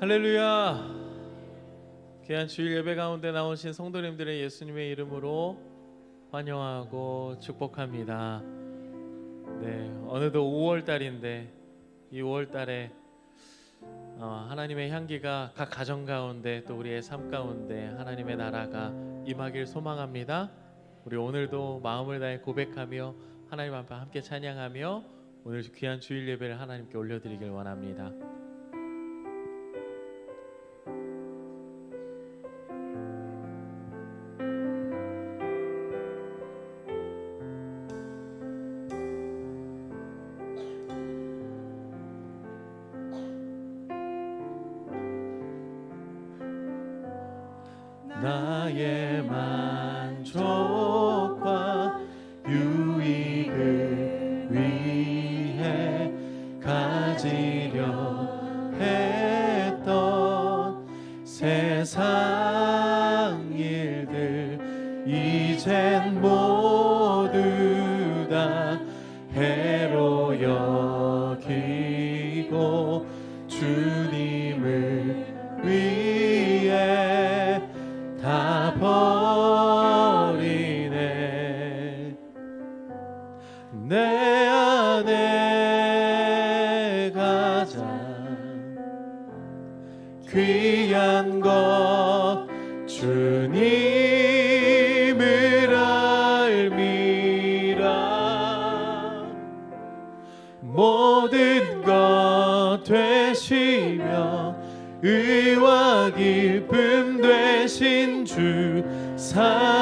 할렐루야. 귀한 주일 예배 가운데 나오신 성도님들의 예수님의 이름으로 환영하고 축복합니다. 네, 어느덧 5월 달인데 이 5월 달에 어, 하나님의 향기가 각 가정 가운데 또 우리의 삶 가운데 하나님의 나라가 임하길 소망합니다. 우리 오늘도 마음을 다해 고백하며 하나님 앞에 함께 찬양하며 오늘 귀한 주일 예배를 하나님께 올려드리길 원합니다. 나의 만족과 유익을 위해 가지려 했던 세상 일들 이젠 모두 다 해로 여기고 주님 되시며 의와 기쁨 되신 주 사랑합니다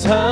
주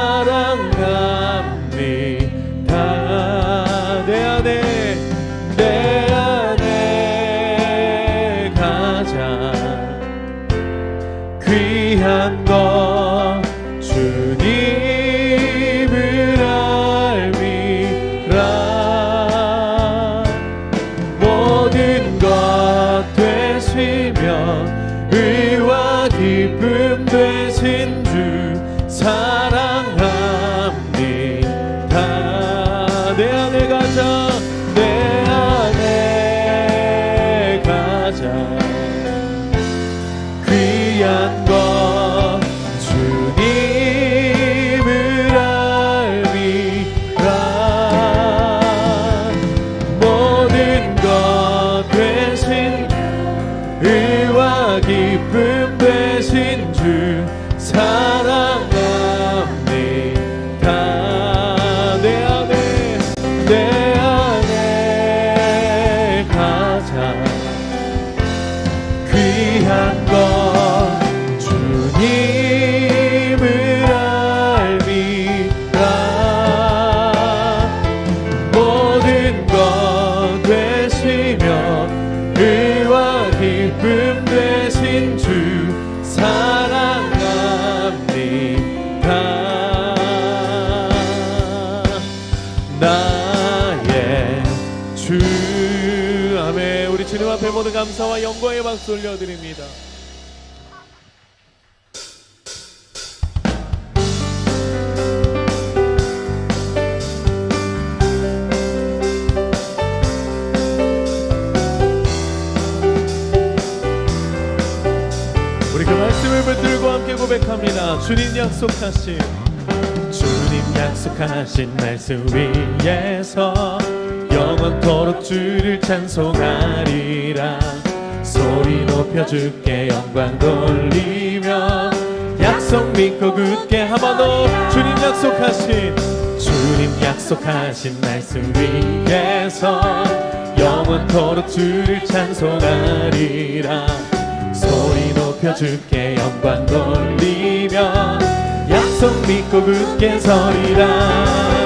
영광의 박수 올려드립니다. 그 고백합니다. 주님 약속하신 주님 약속하신 말씀 위에서 영원토록 주를 찬송하리라 소리 높여 주께 영광 돌리며. 약속 믿고 굳게 한번 더 주님 약속하신 주님 약속하신 말씀 위에서 영원토록 주를 찬송하리라. 소리 높여 주께 영광 돌리며. 약속 믿고 굳게 서리라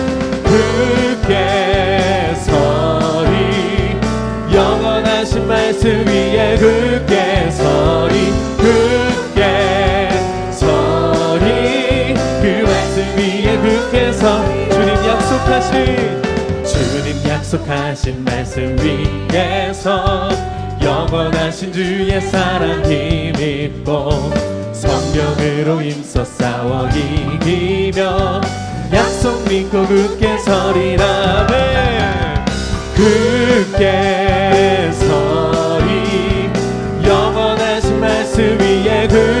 말씀 위에 굳게 서리 굳게 서리 그 말씀 위에 굳게 서 주님 약속하신 주님 약속하신 말씀 위에서 영원하신 주의 사랑 힘입고 성령으로 힘써 싸워 이기며 약속 믿고 굳게 서리라 네. 굳게 위에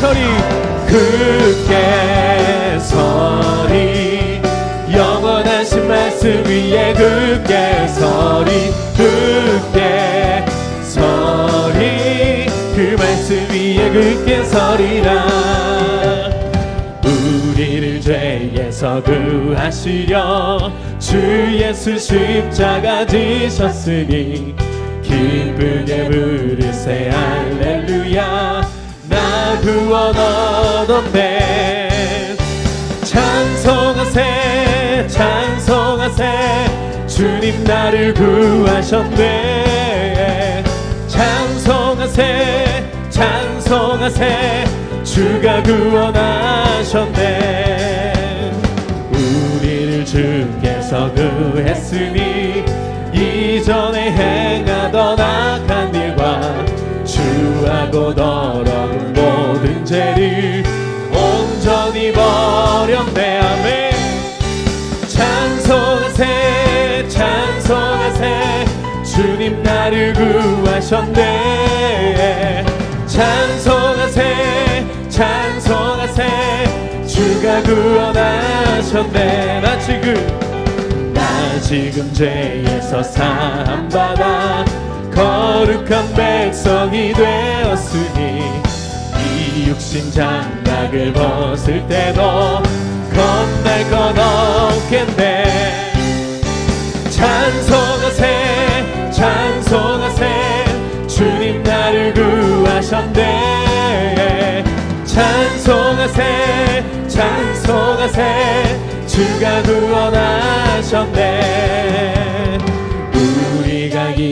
서리 굳게 서리. 영원하신 말씀 위에 굳게 서리 굳게 서리. 그 말씀 위에 굳게 서리라. 우리를 죄에서 구하시려 주 예수 십자가 지셨으니 기쁘게 부르세 할렐루야 나 구원 얻었네 찬송하세 찬송하세. 주님 나를 구하셨네. 찬송하세 찬송하세. 주가 구원하셨네. 우리를 주께서 구했으니 이전에 행 더러운 모든 죄를 온전히 버렸네. 아멘. 찬송하세 찬송하세. 주님 나를 구하셨네. 찬송하세 찬송하세. 주가 구원하셨네. 나 지금 나 지금 죄에서 사함받아 거룩한 백성이 되었으니 이 육신 장막을 벗을 때도 겁날 건 없겠네. 찬송하세 찬송하세. 주님 나를 구하셨네. 찬송하세 찬송하세. 주가 구원하셨네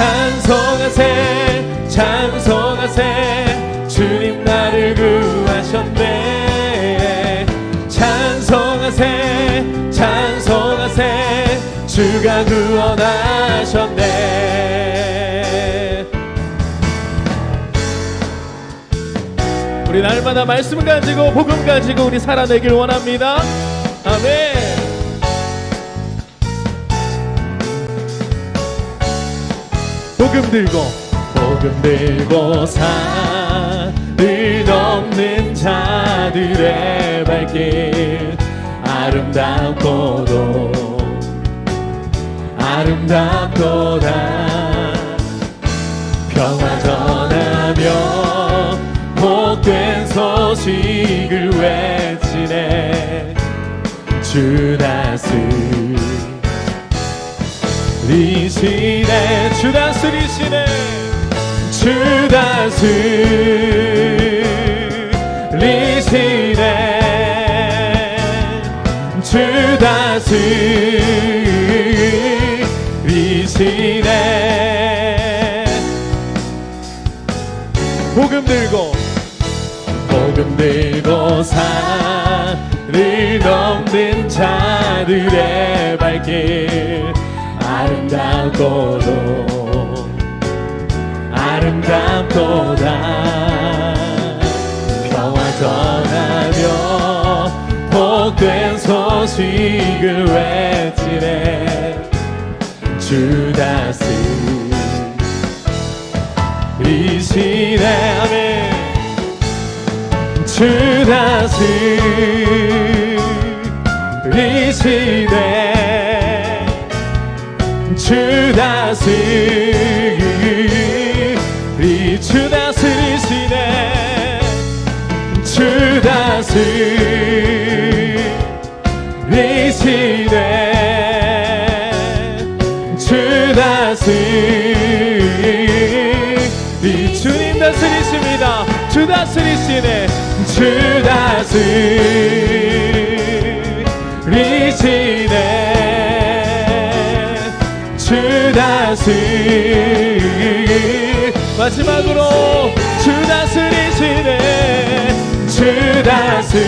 찬송하세 찬송하세. 주님 나를 구하셨네. 찬송하세 찬송하세. 주가 구원하셨네. 우리 날마다 말씀 가지고 복음 가지고 우리 살아내길 원합니다. 아멘 복음 들고 복음 들고 산을 넘는 자들의 발길. 아름답고도 아름답도다 평화 전하며 복된 소식을 외치네. 주 다스 리 리시네 주 다스리시네 주 다스리시네 주 다스리시네. 복음 들고 복음 들고 산을 넘는 자들의 발길 아름답고도 아름답도다. 평화 전하며 복된 소식을 외치네. 주 다스리시네 아멘 주 다스리시네 주 다스리 주 다스리시네. 주 다스리시네. 주 다스리 주님 다스리십니다. 주 다스리시네. 주 다스리시네 다스리 마지막으로 주 다스리시네. 주 다스리시네.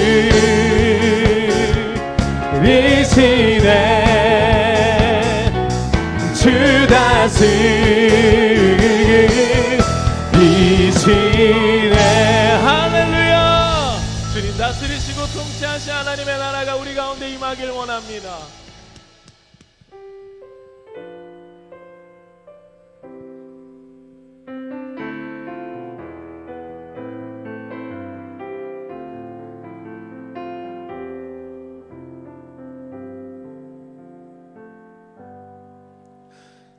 주 다스리시네. 할렐루야. 주님 다스리시고 통치하신 하나님의 나라가 우리 가운데 임하길 원합니다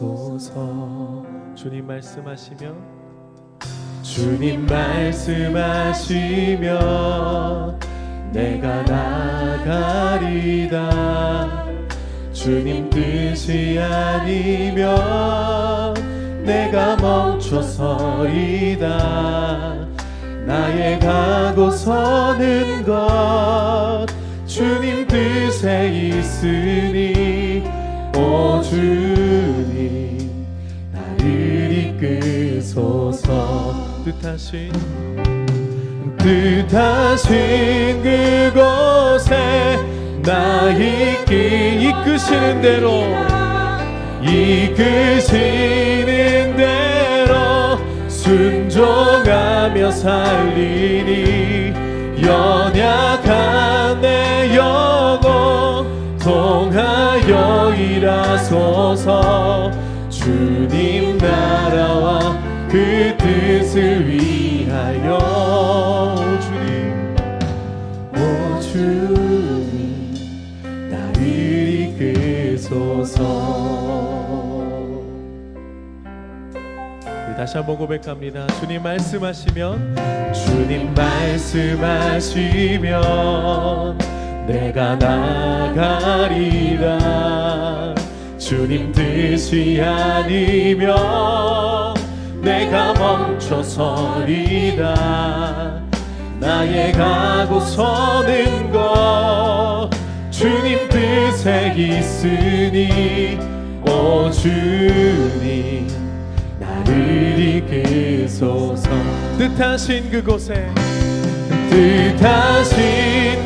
이끄소서. 주님 말씀하시며. 주님 말씀하시며 내가 나가리다 주님 뜻이 아니면 내가 멈춰서리다 나의 가고 서는 것 주님 뜻에 있으니 오 주님 나를 이끄소서. 뜻하신 뜻하신 그곳에 나 있기 이끄시는 대로 이끄시는 대로 순종하며 살리니 연약한 내 영혼 통하여 일하소서. 주님 나라와 그 뜻을 위하여. 오 주님. 오 주님. 나를 우리 다시 한번 고백합니다. 주님 말씀하시면 주님 말씀하시면 내가 나가리라. 주님 뜻이 아니면 내가 멈춰서리라. 나의 가고 서는 것 주님 뜻에 있으니 오 주님 나를 이끄소서. 뜻하신 그곳에. 뜻하신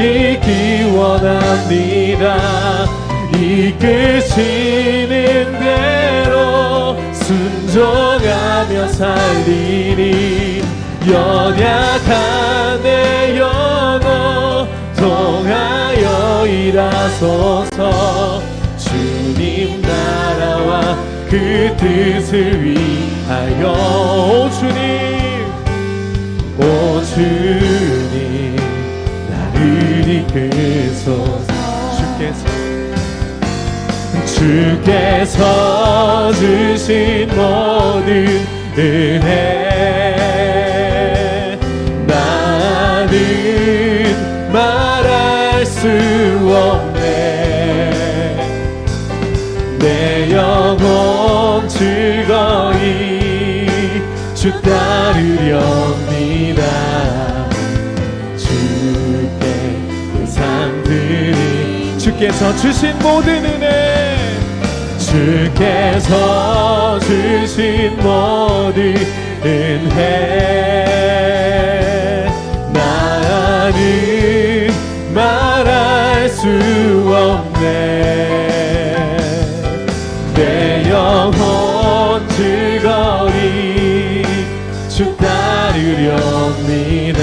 있기 원합니다. 이끄시는 대로 순종하며 살리니 연약한 내 영혼 통하여 일하소서. 주님 나라와 그 뜻을 위하여. 오 주님 오 주님 주께서 주신 모든 은혜. 나는 말할 수 없네. 내 영혼 즐거이 주 따르렵니다. 주께 내 삶들이 주께서 주신 모든 은혜 주께서 주신 모든 은혜 나는 말할 수 없네. 내 영혼 즐거이 주 따르렵니다